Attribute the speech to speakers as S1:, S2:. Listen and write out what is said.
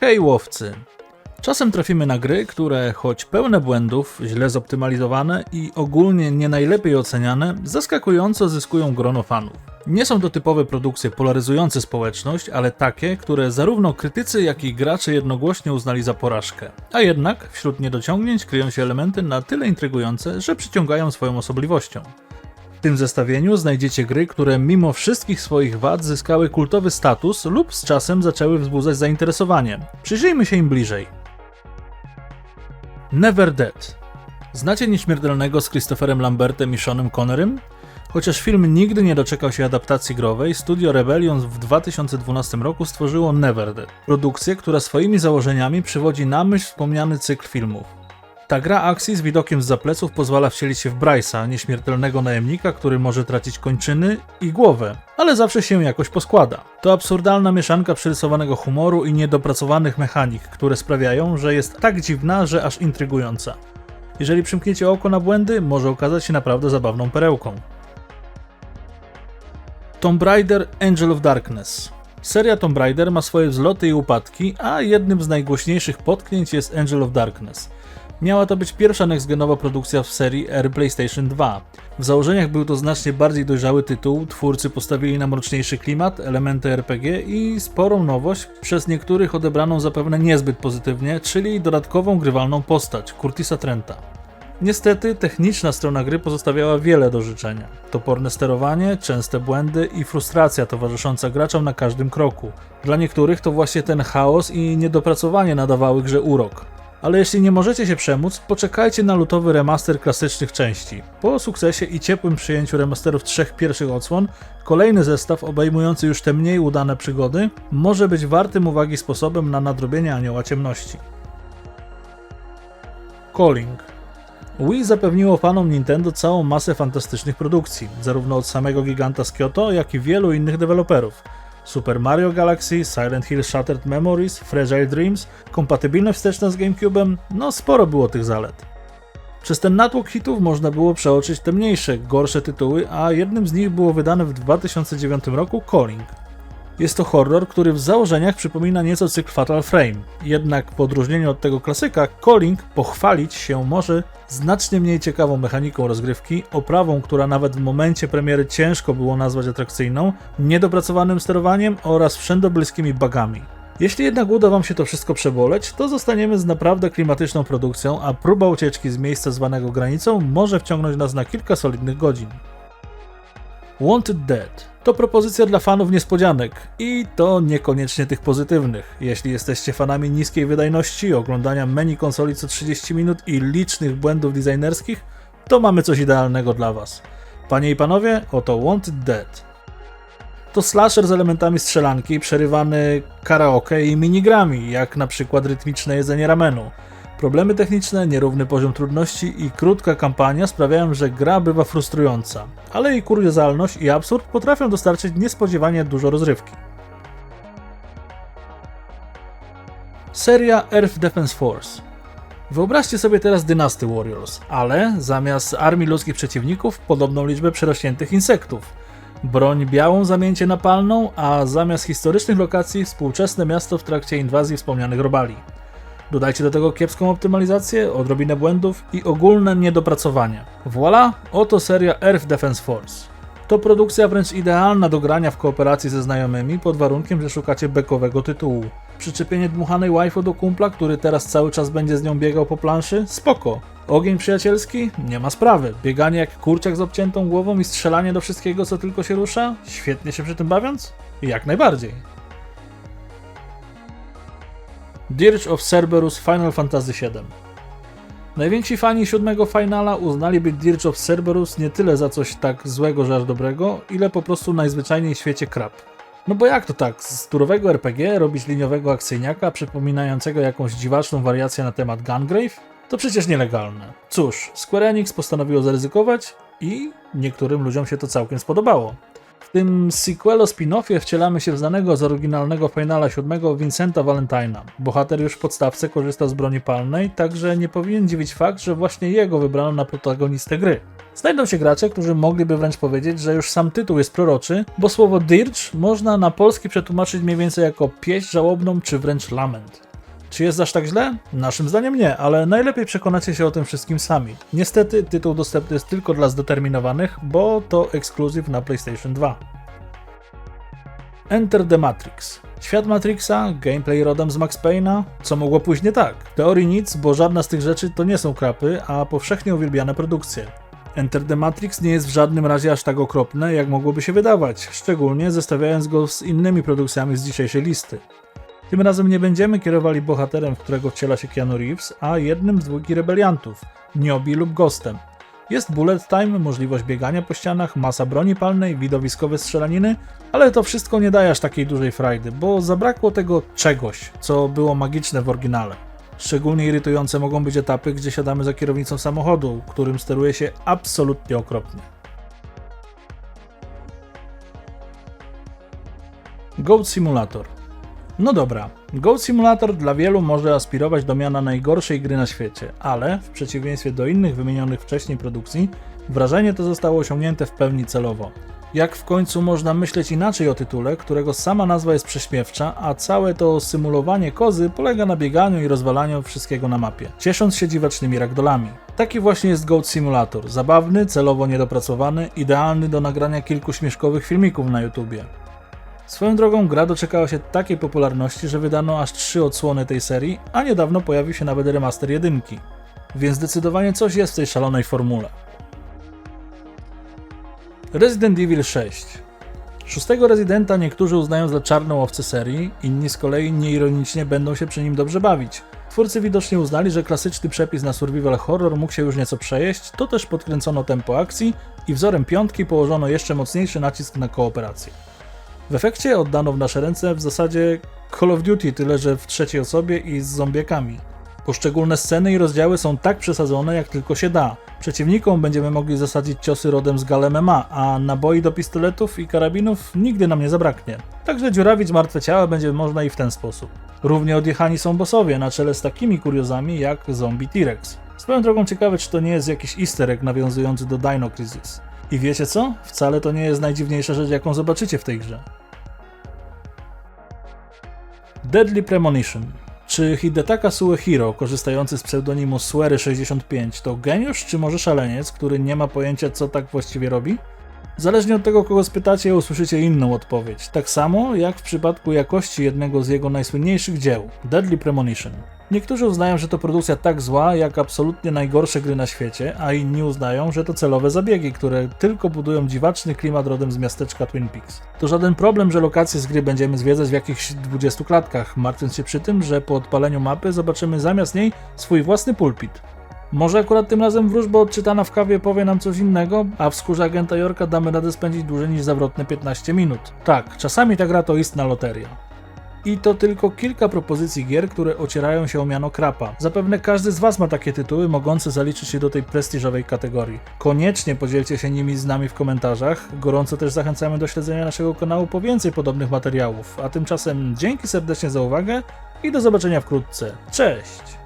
S1: Hej łowcy! Czasem trafimy na gry, które choć pełne błędów, źle zoptymalizowane i ogólnie nie najlepiej oceniane, zaskakująco zyskują grono fanów. Nie są to typowe produkcje polaryzujące społeczność, ale takie, które zarówno krytycy, jak i gracze jednogłośnie uznali za porażkę. A jednak wśród niedociągnięć kryją się elementy na tyle intrygujące, że przyciągają swoją osobliwością. W tym zestawieniu znajdziecie gry, które mimo wszystkich swoich wad zyskały kultowy status lub z czasem zaczęły wzbudzać zainteresowanie. Przyjrzyjmy się im bliżej. Never Dead. Znacie Nieśmiertelnego z Christopherem Lambertem i Seanem Connerym? Chociaż film nigdy nie doczekał się adaptacji growej, studio Rebellion w 2012 roku stworzyło Never Dead, produkcję, która swoimi założeniami przywodzi na myśl wspomniany cykl filmów. Ta gra akcji z widokiem z zapleców pozwala wcielić się w Bryce'a, nieśmiertelnego najemnika, który może tracić kończyny i głowę, ale zawsze się jakoś poskłada. To absurdalna mieszanka przerysowanego humoru i niedopracowanych mechanik, które sprawiają, że jest tak dziwna, że aż intrygująca. Jeżeli przymkniecie oko na błędy, może okazać się naprawdę zabawną perełką. Tomb Raider Angel of Darkness. Seria Tomb Raider ma swoje wzloty i upadki, a jednym z najgłośniejszych potknięć jest Angel of Darkness. Miała to być pierwsza next-genowa produkcja w serii R PlayStation 2. W założeniach był to znacznie bardziej dojrzały tytuł, twórcy postawili na mroczniejszy klimat, elementy RPG i sporą nowość, przez niektórych odebraną zapewne niezbyt pozytywnie, czyli dodatkową grywalną postać, Curtisa Trenta. Niestety, techniczna strona gry pozostawiała wiele do życzenia. Toporne sterowanie, częste błędy i frustracja towarzysząca graczom na każdym kroku. Dla niektórych to właśnie ten chaos i niedopracowanie nadawały grze urok. Ale jeśli nie możecie się przemóc, poczekajcie na lutowy remaster klasycznych części. Po sukcesie i ciepłym przyjęciu remasterów trzech pierwszych odsłon, kolejny zestaw obejmujący już te mniej udane przygody może być wartym uwagi sposobem na nadrobienie Anioła Ciemności. Calling Wii zapewniło fanom Nintendo całą masę fantastycznych produkcji, zarówno od samego giganta z Kyoto, jak i wielu innych deweloperów. Super Mario Galaxy, Silent Hill Shattered Memories, Fragile Dreams, kompatybilne wsteczna z GameCube'em, no sporo było tych zalet. Przez ten natłok hitów można było przeoczyć te mniejsze, gorsze tytuły, a jednym z nich było wydane w 2009 roku Calling. Jest to horror, który w założeniach przypomina nieco cykl Fatal Frame. Jednak w odróżnieniu od tego klasyka, Calling pochwalić się może znacznie mniej ciekawą mechaniką rozgrywki, oprawą, która nawet w momencie premiery ciężko było nazwać atrakcyjną, niedopracowanym sterowaniem oraz wszędobylskimi bugami. Jeśli jednak uda Wam się to wszystko przeboleć, to zostaniemy z naprawdę klimatyczną produkcją, a próba ucieczki z miejsca zwanego granicą może wciągnąć nas na kilka solidnych godzin. Wanted Dead to propozycja dla fanów niespodzianek i to niekoniecznie tych pozytywnych. Jeśli jesteście fanami niskiej wydajności, oglądania menu konsoli co 30 minut i licznych błędów designerskich, to mamy coś idealnego dla Was. Panie i panowie, oto Wanted Dead. To slasher z elementami strzelanki, przerywany karaoke i minigrami, jak na przykład rytmiczne jedzenie ramenu. Problemy techniczne, nierówny poziom trudności i krótka kampania sprawiają, że gra bywa frustrująca, ale jej kuriozalność i absurd potrafią dostarczyć niespodziewanie dużo rozrywki. Seria Earth Defense Force Wyobraźcie sobie teraz Dynasty Warriors, ale zamiast armii ludzkich przeciwników podobną liczbę przerośniętych insektów. Broń białą zamieńcie na palną, a zamiast historycznych lokacji współczesne miasto w trakcie inwazji wspomnianych robali. Dodajcie do tego kiepską optymalizację, odrobinę błędów i ogólne niedopracowanie. Voilà, oto seria Earth Defense Force. To produkcja wręcz idealna do grania w kooperacji ze znajomymi pod warunkiem, że szukacie bekowego tytułu. Przyczepienie dmuchanej waifu do kumpla, który teraz cały czas będzie z nią biegał po planszy? Spoko. Ogień przyjacielski? Nie ma sprawy. Bieganie jak kurczak z obciętą głową i strzelanie do wszystkiego, co tylko się rusza? Świetnie się przy tym bawiąc? Jak najbardziej. Dirge of Cerberus Final Fantasy VII. Najwięksi fani siódmego finala uznaliby Dirge of Cerberus nie tyle za coś tak złego, że aż dobrego, ile po prostu najzwyczajniej w świecie krab. No bo jak to tak, z turowego RPG robić liniowego akcyjniaka przypominającego jakąś dziwaczną wariację na temat Gungrave? To przecież nielegalne. Cóż, Square Enix postanowiło zaryzykować i niektórym ludziom się to całkiem spodobało. W tym sequelu spin-offie wcielamy się w znanego z oryginalnego finala siódmego Vincenta Valentina. Bohater już w podstawce korzysta z broni palnej, także nie powinien dziwić fakt, że właśnie jego wybrano na protagonistę gry. Znajdą się gracze, którzy mogliby wręcz powiedzieć, że już sam tytuł jest proroczy, bo słowo dirge można na polski przetłumaczyć mniej więcej jako pieśń żałobną czy wręcz lament. Czy jest aż tak źle? Naszym zdaniem nie, ale najlepiej przekonacie się o tym wszystkim sami. Niestety tytuł dostępny jest tylko dla zdeterminowanych, bo to ekskluzyw na PlayStation 2. Enter the Matrix. Świat Matrixa, gameplay rodem z Max Payne'a, co mogło pójść nie tak? W teorii nic, bo żadna z tych rzeczy to nie są krapy, a powszechnie uwielbiane produkcje. Enter the Matrix nie jest w żadnym razie aż tak okropne, jak mogłoby się wydawać, szczególnie zestawiając go z innymi produkcjami z dzisiejszej listy. Tym razem nie będziemy kierowali bohaterem, w którego wciela się Keanu Reeves, a jednym z dwójki rebeliantów, Niobi lub Ghostem. Jest bullet time, możliwość biegania po ścianach, masa broni palnej, widowiskowe strzelaniny, ale to wszystko nie daje aż takiej dużej frajdy, bo zabrakło tego czegoś, co było magiczne w oryginale. Szczególnie irytujące mogą być etapy, gdzie siadamy za kierownicą samochodu, którym steruje się absolutnie okropnie. Goat Simulator no dobra, Goat Simulator dla wielu może aspirować do miana najgorszej gry na świecie, ale w przeciwieństwie do innych wymienionych wcześniej produkcji, wrażenie to zostało osiągnięte w pełni celowo. Jak w końcu można myśleć inaczej o tytule, którego sama nazwa jest prześmiewcza, a całe to symulowanie kozy polega na bieganiu i rozwalaniu wszystkiego na mapie, ciesząc się dziwacznymi ragdolami. Taki właśnie jest Goat Simulator, zabawny, celowo niedopracowany, idealny do nagrania kilku śmieszkowych filmików na YouTubie. Swoją drogą gra doczekała się takiej popularności, że wydano aż trzy odsłony tej serii, a niedawno pojawił się nawet remaster jedynki. Więc zdecydowanie coś jest w tej szalonej formule. Resident Evil 6 Szóstego Residenta niektórzy uznają za czarną owcę serii, inni z kolei nieironicznie będą się przy nim dobrze bawić. Twórcy widocznie uznali, że klasyczny przepis na survival horror mógł się już nieco przejeść, to też podkręcono tempo akcji i wzorem piątki położono jeszcze mocniejszy nacisk na kooperację. W efekcie oddano w nasze ręce w zasadzie Call of Duty, tyle że w trzeciej osobie i z zombiekami. Poszczególne sceny i rozdziały są tak przesadzone, jak tylko się da. Przeciwnikom będziemy mogli zasadzić ciosy rodem z gal MMA, a naboi do pistoletów i karabinów nigdy nam nie zabraknie. Także dziurawić martwe ciała będzie można i w ten sposób. Równie odjechani są bossowie, na czele z takimi kuriozami jak zombie T-Rex. Swoją drogą ciekawe, czy to nie jest jakiś easter egg nawiązujący do Dino Crisis. I wiecie co? Wcale to nie jest najdziwniejsza rzecz, jaką zobaczycie w tej grze. Deadly Premonition. Czy Hidetaka Suehiro, korzystający z pseudonimu Swery65, to geniusz, czy może szaleniec, który nie ma pojęcia, co tak właściwie robi? Zależnie od tego, kogo spytacie, usłyszycie inną odpowiedź. Tak samo jak w przypadku jakości jednego z jego najsłynniejszych dzieł Deadly Premonition. Niektórzy uznają, że to produkcja tak zła, jak absolutnie najgorsze gry na świecie, a inni uznają, że to celowe zabiegi, które tylko budują dziwaczny klimat rodem z miasteczka Twin Peaks. To żaden problem, że lokacje z gry będziemy zwiedzać w jakichś 20 klatkach, martwiąc się przy tym, że po odpaleniu mapy zobaczymy zamiast niej swój własny pulpit. Może akurat tym razem wróżba odczytana w kawie powie nam coś innego, a w skórze agenta Jorka damy radę spędzić dłużej niż zawrotne 15 minut. Tak, czasami ta gra to istna loteria. I to tylko kilka propozycji gier, które ocierają się o miano krapa. Zapewne każdy z Was ma takie tytuły mogące zaliczyć się do tej prestiżowej kategorii. Koniecznie podzielcie się nimi z nami w komentarzach. Gorąco też zachęcamy do śledzenia naszego kanału po więcej podobnych materiałów. A tymczasem dzięki serdecznie za uwagę i do zobaczenia wkrótce. Cześć!